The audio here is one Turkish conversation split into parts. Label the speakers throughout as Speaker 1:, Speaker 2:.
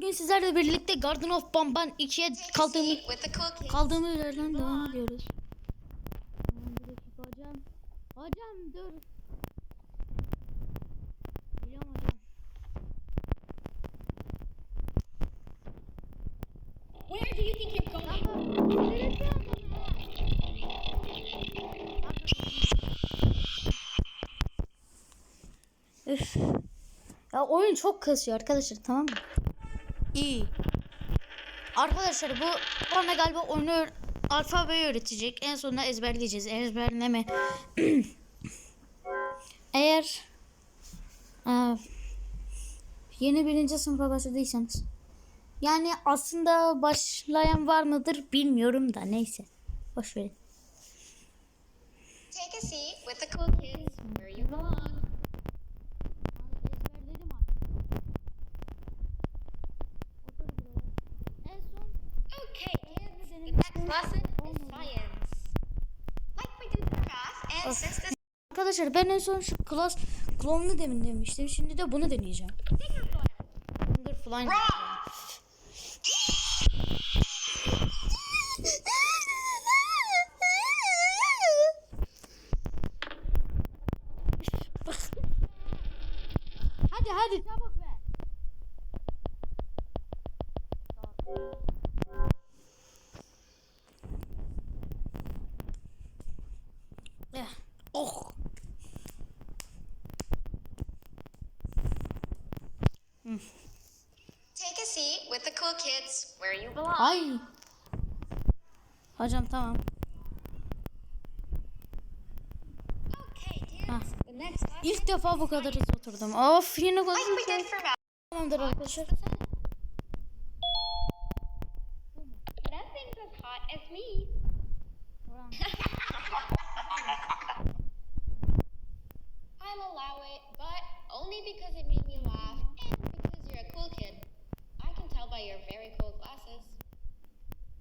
Speaker 1: Bugün sizlerle birlikte Garden of Bamban 2'ye kaldığımız kaldığımız yerden devam ediyoruz. Tamam, bir dakika hocam. Hocam dur. Biliyorum hocam.
Speaker 2: Where do you think you're going?
Speaker 1: Üf. Ya oyun çok kasıyor arkadaşlar tamam mı? İyi. Arkadaşlar bu bana galiba öğ- alfabeyi öğretecek. En sonunda ezberleyeceğiz. Ezberleme. Eğer e, yeni birinci sınıfa başladıysanız yani aslında başlayan var mıdır bilmiyorum da neyse. Boş verin.
Speaker 2: Take a seat with the cool kids where you belong.
Speaker 1: Ezberledim artık. Otur buraya. En son
Speaker 2: Okay, kids. The next lesson is science. Like we did for math, and since this
Speaker 1: Arkadaşlar ben en son şu class clone'u demin demiştim. Şimdi de bunu deneyeceğim. Wonderfly. hadi hadi çabuk
Speaker 2: take a seat with the cool kids where you belong.
Speaker 1: Ay. Hocam tamam.
Speaker 2: Okay, kids.
Speaker 1: Ah.
Speaker 2: The next lesson,
Speaker 1: İlk defa bu kadar hızlı oturdum. Of yine
Speaker 2: like we did
Speaker 1: konuşacağım. Tamamdır arkadaşlar.
Speaker 2: Nothing's as hot as me. I'll allow it, but only because it made me laugh you're a cool kid. I can tell by your very cool glasses.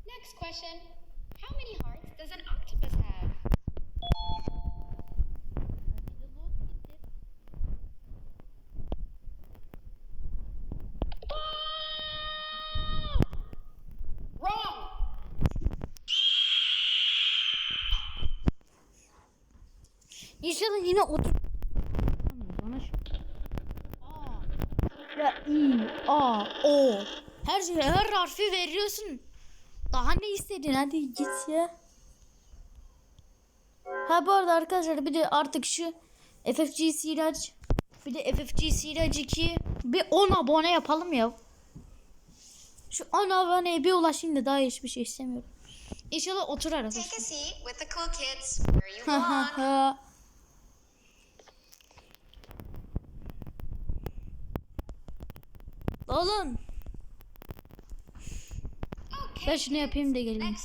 Speaker 2: Next question. How many hearts does an octopus have? Wrong!
Speaker 1: İnşallah yine a, o. Her şey, her harfi veriyorsun. Daha ne istedin? Hadi git ya. Ha bu arada arkadaşlar bir de artık şu FFG Sirac bir de FFG Sirac 2 bir 10 abone yapalım ya. Şu 10 aboneye bir ulaşayım da daha hiçbir şey istemiyorum. İnşallah otur
Speaker 2: Take a seat with the cool kids where you belong.
Speaker 1: Oğlum
Speaker 2: Okay,
Speaker 1: ben şunu yapayım da geleyim.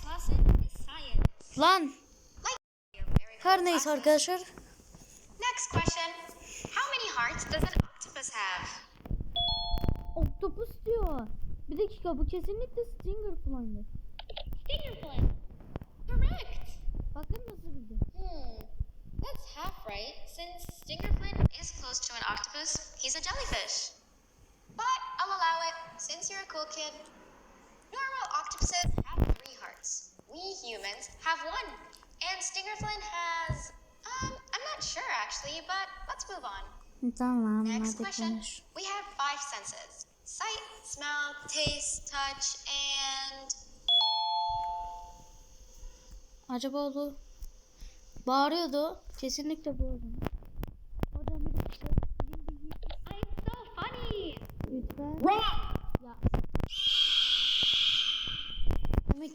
Speaker 1: Lan her neyse arkadaşlar.
Speaker 2: Next question. How many hearts does an octopus have?
Speaker 1: Oktopus diyor. Bir dakika bu kesinlikle Stinger Fly'dı.
Speaker 2: Stingerflint. Correct.
Speaker 1: Bakın nasıl bildi.
Speaker 2: Hmm. That's half right, since Stingerflint is close to an octopus. He's a jellyfish. But I'll allow it, since you're a cool kid. Normal octopuses have three hearts. We humans have one. And Stingerflint has. Um, I'm not sure actually, but let's move on.
Speaker 1: Tamam
Speaker 2: Next question.
Speaker 1: konuş.
Speaker 2: We have five senses sight, smell, taste, touch, and.
Speaker 1: Acaba o bağırıyordu. Kesinlikle bu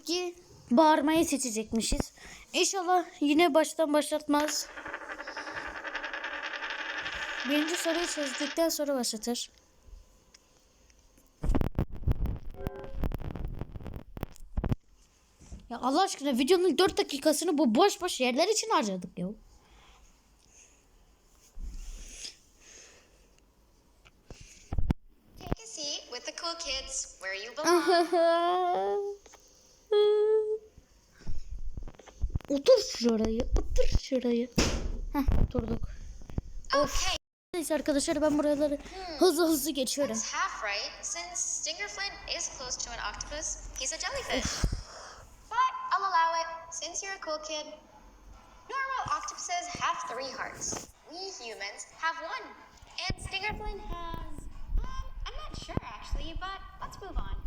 Speaker 1: ki bağırmayı seçecekmişiz. İnşallah yine baştan başlatmaz. Birinci soruyu çözdükten sonra başlatır. Ya Allah aşkına videonun 4 dakikasını bu boş boş yerler için harcadık ya.
Speaker 2: Take a seat with the cool kids where you belong.
Speaker 1: Otur şuraya, otur şuraya. Heh, oturduk.
Speaker 2: Okay,
Speaker 1: Neyse arkadaşlar ben buraları hızlı hızlı geçiyorum.
Speaker 2: But I'll allow it, since you're a cool kid. Normal octopuses have three hearts. We humans have one. And Stinger Flynn has. Um, I'm not sure actually, but let's move on.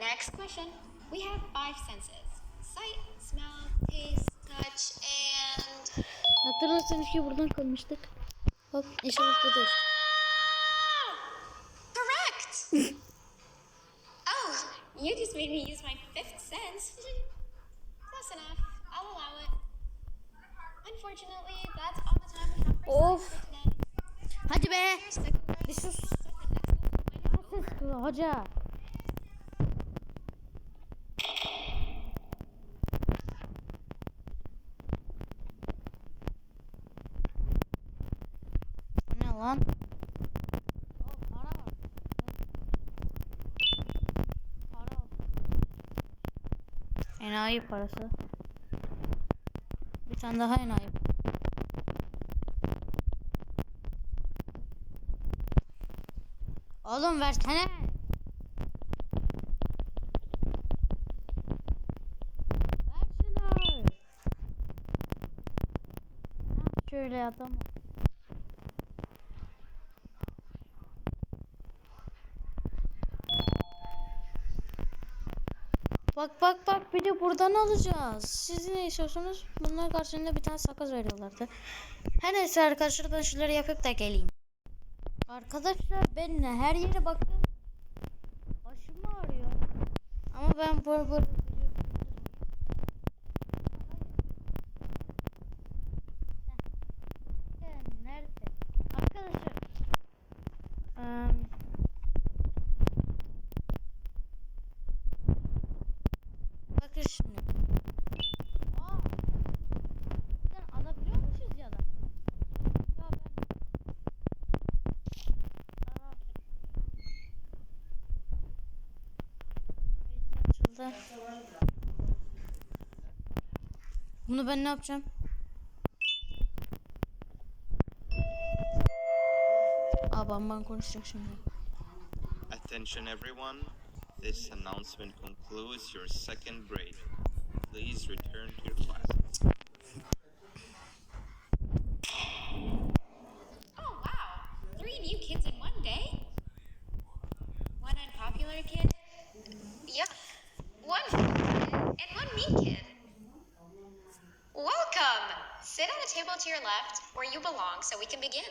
Speaker 2: Next question. We have five senses sight, smell, taste, touch, and.
Speaker 1: Hatırlarsanız ki buradan kalmıştık. Hop inşallah budur.
Speaker 2: Correct! oh, you just made me use my fifth sense. Close enough. I'll allow it. Unfortunately, that's all the time we have for
Speaker 1: Of.
Speaker 2: today.
Speaker 1: Hadi be. Bir sus.
Speaker 2: is what the next lesson might have over.
Speaker 1: Hoca. Bu ne lan? Oh, para var. Para var. Enayi parası. Bir tane daha enayi. Oğlum versene. Ver şunu. Şöyle adam. Bak bak bak bir de buradan alacağız. Siz ne istiyorsunuz? Bunlar karşılığında bir tane sakız veriyorlardı. Her neyse arkadaşlar ben şunları yapıp da geleyim. Arkadaşlar ben her yere baktım. Başım ağrıyor. Ama ben bu bu Açıldı. Bunu ben ne yapacağım? Aa bamban konuşacak şimdi.
Speaker 3: Attention everyone, this announcement concludes your second break. Please return to your class.
Speaker 2: Oh, wow. Three new kids in one day? One unpopular kid? Yeah. Sit on the table to your left where you belong so we can begin.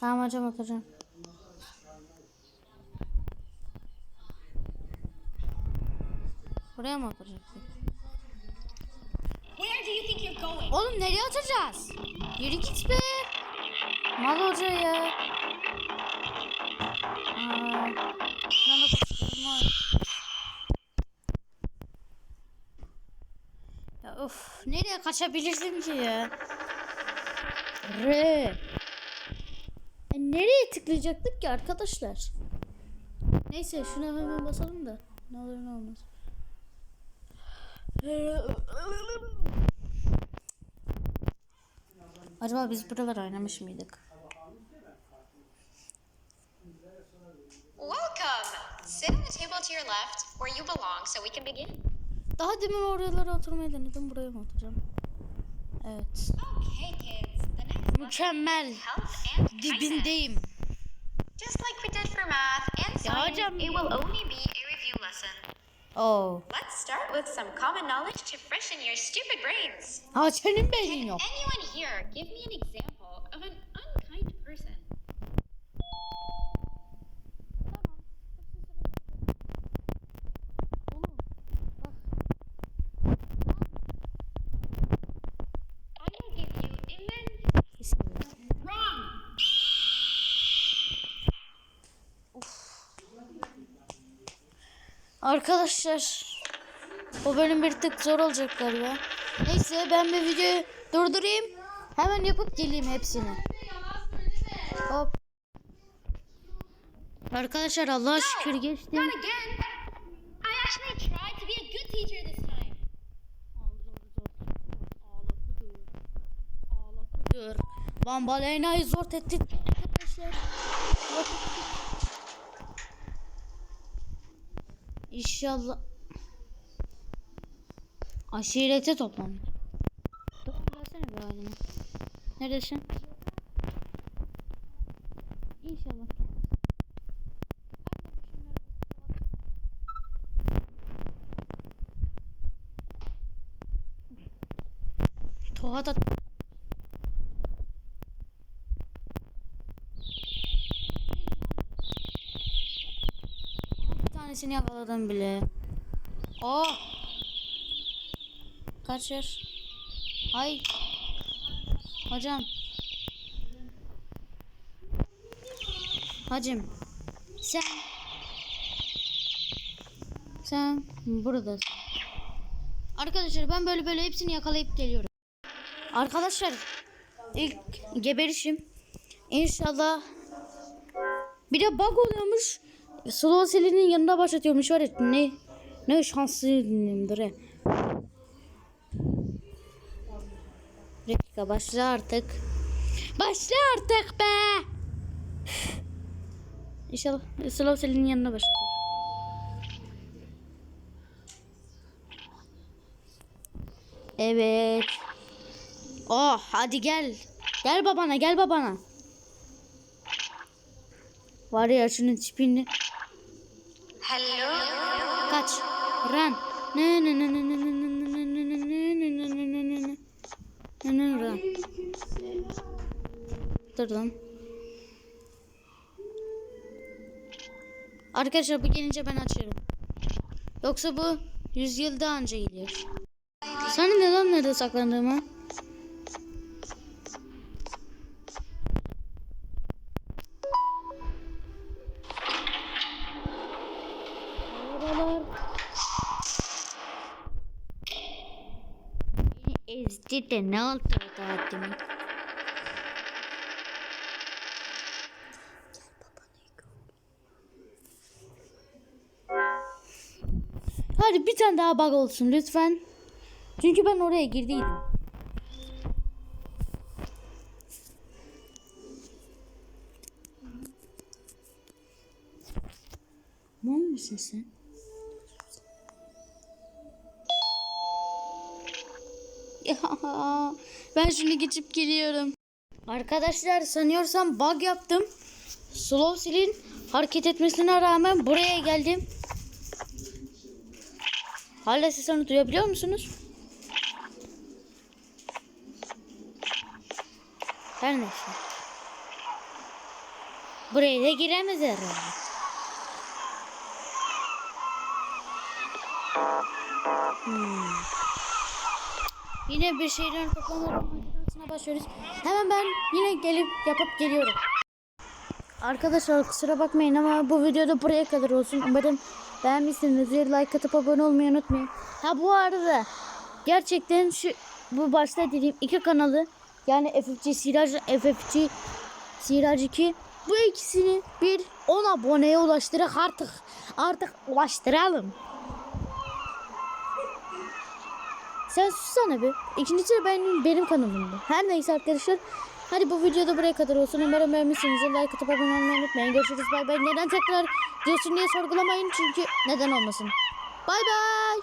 Speaker 1: Tamam hocam oturacağım. Buraya mı oturacaktık?
Speaker 2: Where do you think you're going?
Speaker 1: Oğlum nereye oturacağız? Yürü git be. Mal hoca ya. Aa. Ya of nereye kaçabilirsin ki ya? R. E, nereye tıklayacaktık ki arkadaşlar? Neyse şuna hemen basalım da. Ne olur ne olmaz. Acaba biz buralar oynamış mıydık?
Speaker 2: Welcome! Sit on the table to your left where you belong so we can begin.
Speaker 1: Daha demin oralara oturmayı denedim. Buraya mı oturacağım? Evet. Mükemmel. Dibindeyim.
Speaker 2: Just like we did for math and science,
Speaker 1: hocam.
Speaker 2: it will only be a review lesson.
Speaker 1: Oo.
Speaker 2: Let's start with some common knowledge to freshen your stupid brains.
Speaker 1: Ha senin
Speaker 2: Can
Speaker 1: beynin yok.
Speaker 2: anyone here give me an example of an
Speaker 1: Arkadaşlar. Bu bölüm bir tık zor olacak galiba. Neyse ben bir videoyu durdurayım. Hemen yapıp geleyim hepsini. Hop. Arkadaşlar Allah'a şükür geçtim.
Speaker 2: Not again! I actually tried to be a good teacher this time.
Speaker 1: Dur. Lan balenayı zor ettik arkadaşlar. Zor ettik. İnşallah. Aşirete toplandık. Dur versene bir halini. Neredesin? İnşallah. Tokat at. Tanesini yakaladım bile. Oh! Kaçır. Ay. Hocam. Hacım. Sen. Sen buradasın. Arkadaşlar ben böyle böyle hepsini yakalayıp geliyorum. Arkadaşlar ilk geberişim. İnşallah bir de bug oluyormuş. Slow Selin'in yanında başlatıyormuş var ya ne ne şanslıyımdır he. Dakika başla artık. Başla artık be. İnşallah Slow Selin'in yanına başlatıyor. Evet. Oh hadi gel. Gel babana gel babana. Var ya şunun tipini.
Speaker 2: Hello?
Speaker 1: Kaç. Run. Ne ne ne ne ne ne ne ne ne ne ne ne ne ne ne ne ne. Run. Dur lan. Arkadaşlar bu gelince ben açıyorum. Yoksa bu 100 yıl daha önce geliyor. Sana ne lan nerede saklandığımı? Ezdi de ne oldu? Hadi bir tane daha bug olsun lütfen. Çünkü ben oraya girdiydim. Mal mısın sen? ben şimdi geçip geliyorum. Arkadaşlar sanıyorsam bug yaptım. Slow silin hareket etmesine rağmen buraya geldim. Hala sesini duyabiliyor musunuz? Her neyse. Buraya da giremez herhalde. Hmm. Yine bir şeyler toplama romantikasına başlıyoruz. Hemen ben yine gelip yapıp geliyorum. Arkadaşlar kusura bakmayın ama bu videoda buraya kadar olsun. Umarım beğenmişsinizdir. Like atıp abone olmayı unutmayın. Ha bu arada gerçekten şu bu başta dediğim iki kanalı yani FFC Siraj FFC Siraj 2 bu ikisini bir 10 aboneye ulaştırak artık artık ulaştıralım. Sen sussana bir. İkincisi de benim, benim kanalımda. Her neyse arkadaşlar. Hadi bu videoda buraya kadar olsun. Umarım beğenmişsinizdir. Like atıp abone olmayı unutmayın. Görüşürüz. Bay bay. Neden tekrar diyorsun diye sorgulamayın. Çünkü neden olmasın. Bay bay.